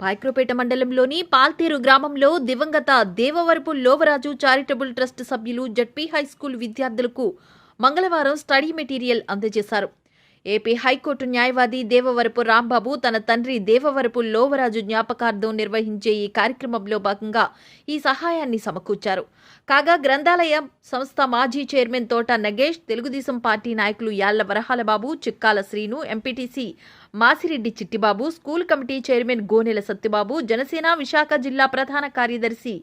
పాయక్రోపేట మండలంలోని పాల్తేరు గ్రామంలో దివంగత దేవవరపు లోవరాజు చారిటబుల్ ట్రస్ట్ సభ్యులు జడ్పీ హైస్కూల్ విద్యార్థులకు మంగళవారం స్టడీ మెటీరియల్ అందజేశారు. ఏపీ హైకోర్టు న్యాయవాది దేవవరపు రాంబాబు తన తండ్రి దేవవరపు లోవరాజు జ్ఞాపకార్థం నిర్వహించే ఈ కార్యక్రమంలో భాగంగా ఈ సహాయాన్ని సమకూర్చారు. కాగా గ్రంథాలయ సంస్థ మాజీ చైర్మన్ తోట నగేష్ తెలుగుదేశం పార్టీ నాయకులు Yalla Varahalababu Chikkala Srinu MPTC Masireddy Chittibabu school committee chairman Gonela Satyababu Janasena Visakha జిల్లా ప్రధాన కార్యదర్శి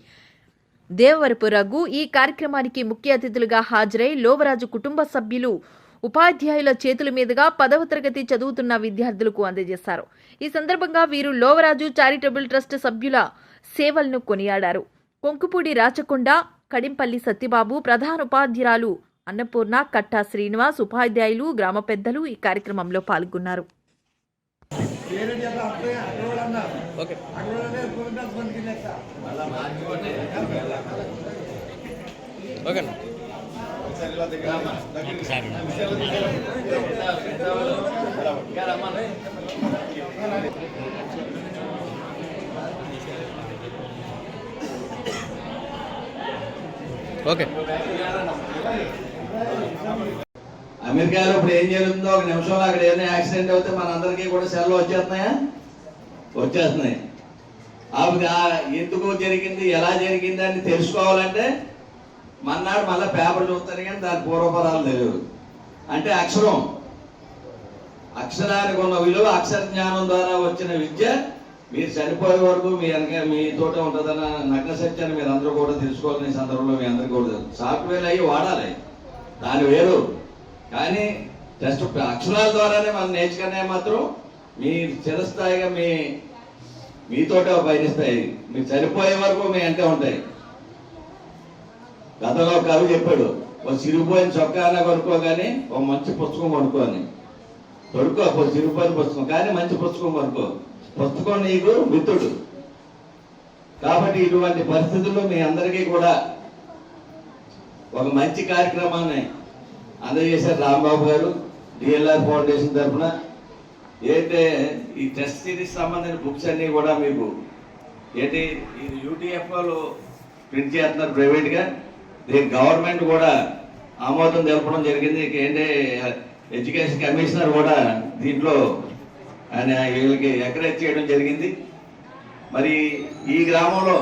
దేవవరపు రఘు ఈ కార్యక్రమానికి ముఖ్య అతిథులుగా హాజరై లోవరాజు కుటుంబ సభ్యులు ఉపాధ్యాయుల చేతుల మీదుగా పదవ తరగతి చదువుతున్న విద్యార్థులకు అందజేశారు. ఈ సందర్భంగా వీరు లోవరాజు చారిటబుల్ ట్రస్ట్ సభ్యుల సేవలను కొనియాడారు. కొంకుపూడి రాచకొండ కడింపల్లి సత్యబాబు ప్రధాన ఉపాధ్యురాలు అన్నపూర్ణ కట్టా శ్రీనివాస్ ఉపాధ్యాయులు గ్రామ పెద్దలు ఈ కార్యక్రమంలో పాల్గొన్నారు. ఓకే. ఓకే. అమెరికాలో ఇప్పుడు ఏం జరుగుతుందో ఒక నిమిషంలో అక్కడ ఏదైనా యాక్సిడెంట్ అవుతే మనందరికీ కూడా సెల్లు వచ్చేస్తున్నాయా? వచ్చేస్తున్నాయి. అప్పుడు ఎందుకు జరిగింది ఎలా జరిగింది అని తెలుసుకోవాలంటే మన్నాడు మళ్ళీ పేపర్ చూస్తారు కానీ దాని పూర్వపరాలు తెలియదు. అంటే అక్షరం. అక్షరానికి ఉన్న విలువ అక్షర జ్ఞానం ద్వారా వచ్చిన విద్య మీరు చనిపోయే వరకు మీ వెనక మీతోటే ఉంటుందన్న నగ్న సత్యాన్ని మీరు అందరూ కూడా తెలుసుకోవాలని సందర్భంలో మీ అందరికీ కూడా సాఫ్ట్వేర్ అయ్యి వాడాలి. దాని వేరు. కానీ జస్ట్ అక్షరాల ద్వారానే మనం నేర్చుకునే మాత్రం మీ చిరస్థాయిగా మీ మీతోటే పయనిస్తాయి మీరు చనిపోయే వరకు మీ అంటే ఉంటాయి. గతంలో కవి చెప్పాడు ఓ సిరిపోయిన చొక్కా అన్న కొనుక్కో కానీ ఓ మంచి పుస్తకం కొనుక్కో అని. కొడుకో ఓ సిరిపోయిన పుస్తకం కానీ మంచి పుస్తకం కొనుక్కో. పుస్తకం నీకు మిత్రుడు. కాబట్టి ఇటువంటి పరిస్థితుల్లో మీ అందరికీ కూడా ఒక మంచి కార్యక్రమాన్ని అందజేశారు రాంబాబు గారు డిఎల్ఆర్ ఫౌండేషన్ తరఫున. ఏంటంటే ఈ టెస్ట్ సిరీస్ సంబంధించిన బుక్స్ అన్నీ కూడా మీకు ఏంటి ఇది యూటీఎఫ్ఓలో ప్రింట్ చేస్తున్నారు ప్రైవేట్గా. దీనికి గవర్నమెంట్ కూడా ఆమోదం తెలపడం జరిగింది. ఏంటంటే ఏంటి ఎడ్యుకేషన్ కమిషనర్ కూడా దీంట్లో ఆయన వీళ్ళకి ఎంకరేజ్ చేయడం జరిగింది. మరి ఈ గ్రామంలో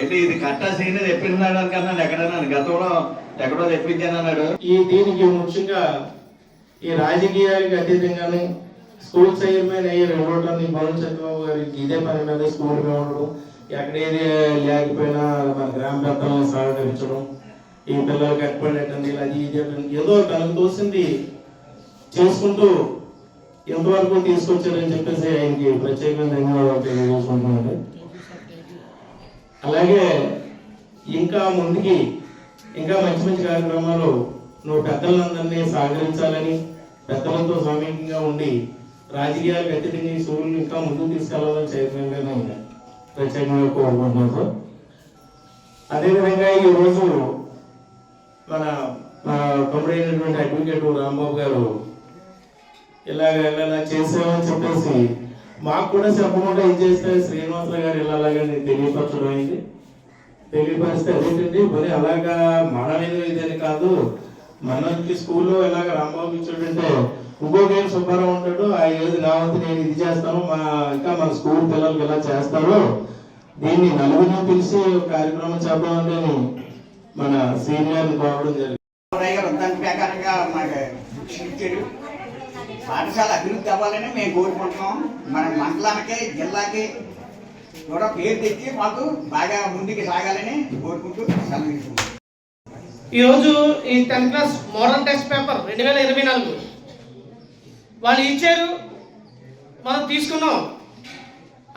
అంటే ఇది కట్టా సీన్ తెప్పించినాడు అనుకున్నాను ఎక్కడన్నా గతంలో ఎక్కడో తెప్పించానన్నాడు. ఈ దీనికి ముఖ్యంగా ఈ రాజకీయాలకు అతీతంగానే స్కూల్ చైర్మన్ అయ్యి ఇవ్వడం పవన్ చంద్రబాబు గారికి ఇదే పని మీద స్కూల్ ఉండడం ఎక్కడ ఏది లేకపోయినా మన గ్రామ పెద్దలను సహకరించడం ఈ పిల్లలకి అడ్పడేటండి అది ఇది ఏదో తనకు తోసింది చేసుకుంటూ ఎంతవరకు తీసుకొచ్చారని చెప్పేసి ఆయనకి ప్రత్యేకంగా ధన్యవాదాలు తెలియజేసుకుంటున్నాను. అలాగే ఇంకా ముందుకి ఇంకా మంచి మంచి కార్యక్రమాలు నువ్వు పెద్దలందరినీ సహకరించాలని పెద్దలతో సమీపంగా ఉండి రాజకీయాలు అతీతంగా సూర్యులు ఇంకా ముందుకు తీసుకెళ్ళాలని చైర్మన్ గారిని ప్రత్యేకంగా కోరుకుంటున్నాను. అదేవిధంగా ఈ రోజు మన తమ్ముడైనటువంటి అడ్వకేట్ రాంబాబు గారు ఇలాగ ఇలా చేసామని చెప్పేసి మాకు కూడా చెప్పకుండా ఏం చేస్తే శ్రీనివాసరావు గారు ఇలాగని తెలియపరచడం అయింది. తెలియపరిస్తే అదేంటండి? మరి అలాగా మనమైన ఇదని కాదు. మనకి స్కూల్లో ఇలాగ రాంబాబు ఇచ్చాడంటే ఇంకో గేమ్ సుబ్బారావు ఉంటాడు. ఆ ఏది నా వంతు నేను ఇది చేస్తాను. మా ఇంకా మన స్కూల్ పిల్లలకి ఇలా చేస్తారు దీన్ని నలుగురిని పిలిచి కార్యక్రమం చేద్దామని నేను మన సీనియర్ని కోరడం జరిగింది. ప్రకారంగా మాకు ఇచ్చారు పాఠశాల అభివృద్ధి అవ్వాలని మేము కోరుకుంటున్నాం. మన మండలానికి జిల్లాకి కూడా పేరు తెచ్చి మాకు బాగా ముందుకు సాగాలని కోరుకుంటూ సెలవు తీసుకుంటాం ఈరోజు ఈ tenth class model test paper రెండు వేల ఇరవై నాలుగు వాళ్ళు ఇచ్చారు మనం తీసుకున్నాం.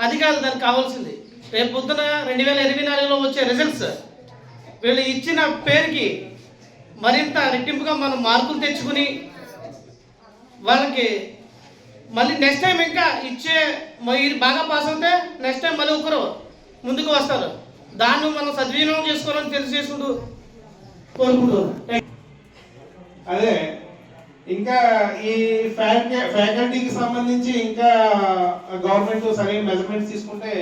అది కాదు దానికి కావాల్సింది. రేపు పొద్దున రెండు వేల ఇరవై నాలుగులో వచ్చే రిజల్ట్స్ వీళ్ళు ఇచ్చిన పేరుకి మరింత రెట్టింపుగా మనం మార్కులు తెచ్చుకుని వాళ్ళకి మళ్ళీ నెక్స్ట్ టైం ఇంకా ఇచ్చే మీరు బాగా పాస్ అవుతే నెక్స్ట్ టైం మళ్ళీ ఒకరు ముందుకు వస్తారు. దాన్ని మనం సద్వినియోగం చేసుకోవాలని తెలియజేసుకుంటూ కోరుకుంటున్నాను అదే ఇంకా ఈ ఫ్యాక- ఫ్యాకల్టీకి సంబంధించి ఇంకా గవర్నమెంట్ సరైన మెజర్మెంట్స్ తీసుకుంటే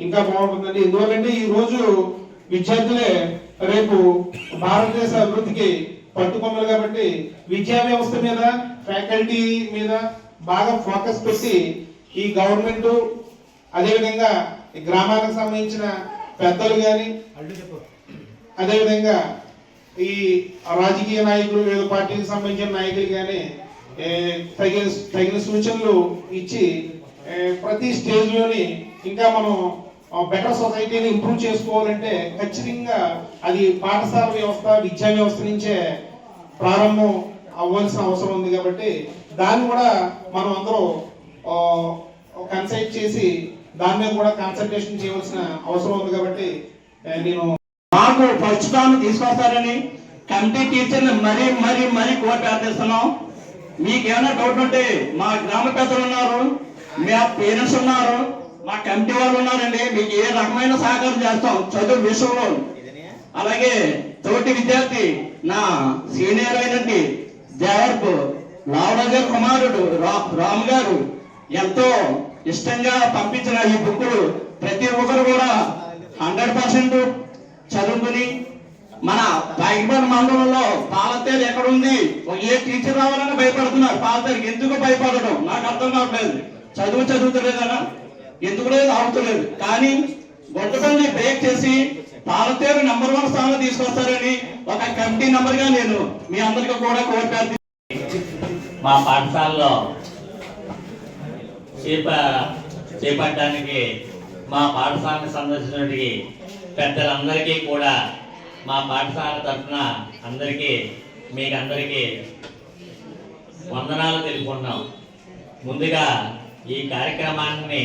ఇంకా బాగుంటుందండి. ఎందువల్లంటే ఈ రోజు విద్యార్థులే రేపు భారతదేశ అభివృద్ధికి పట్టుకొమ్మలు కాబట్టి విద్యా వ్యవస్థ మీద ఫ్యాకల్టీ మీద బాగా ఫోకస్ పెట్టి ఈ గవర్నమెంట్ అదేవిధంగా గ్రామాలకు సంబంధించిన పెద్దలు కానీ అదేవిధంగా ఈ రాజకీయ నాయకులు వివిధ పార్టీలకు సంబంధించిన నాయకులు కానీ తగిన తగిన సూచనలు ఇచ్చి ప్రతి స్టేజ్లోని ఇంకా మనం బెటర్ సొసైటీని ఇంప్రూవ్ చేసుకోవాలంటే ఖచ్చితంగా అది పాఠశాల వ్యవస్థ విద్యా వ్యవస్థ నుంచే ప్రారంభం అవ్వాల్సిన అవసరం ఉంది కాబట్టి దాన్ని కూడా మనం అందరూ కన్సల్ట్ చేసి దాని మీద కూడా కాన్సన్ట్రేషన్ చేయవలసిన అవసరం ఉంది కాబట్టి నేను మాకు ఫస్ట్ తీసుకొస్తారని కమిటీ టీచర్ని మరీ మరీ మరీ కోర్టు ప్రార్థిస్తున్నాం మీకు ఏమైనా డౌట్ ఉంటే మా గ్రామ పెద్దలు ఉన్నారు మా పేరెంట్స్ ఉన్నారు మా కమిటీ వాళ్ళు ఉన్నారండి. మీకు ఏ రకమైన సహకారం చేస్తాం? చదువు విషయంలో. అలాగే తోటి విద్యార్థి నా సీనియర్ అయినట్టు దేవర్పు లావరాజు గారి కుమారుడు రా- రామ్ గారు ఎంతో ఇష్టంగా పంపించిన ఈ బుక్కులు ప్రతి ఒక్కరు కూడా హండ్రెడ్ పర్సెంట్ చదువుకుని మన బాగిపడి మండలంలో పాలతేరు ఎక్కడుంది? ఏ టీచర్ రావాలని భయపడుతున్నారు. పాలతేరు ఎందుకు భయపడడం? నాకు అర్థం కావట్లేదు. చదువు చదువుతలేదనా? ఎందుకు లేదు? ఆగుతలేదు. కానీ గొడ్డపల్లి బ్రేక్ చేసి పాలతేరు నెంబర్ వన్ స్థానంలో తీసుకొస్తారని ఒక కమిటీ నెంబర్గా నేను మీ అందరికీ కూడా కోరిక మా పాఠశాలలో చేప చేపట్టడానికి మా పాఠశాలను సందర్శించడానికి పెద్దలందరికీ కూడా మా పాఠశాల తరఫున అందరికీ మీకందరికీ వందనాలు తెలుపుకున్నాం ముందుగా ఈ కార్యక్రమాన్ని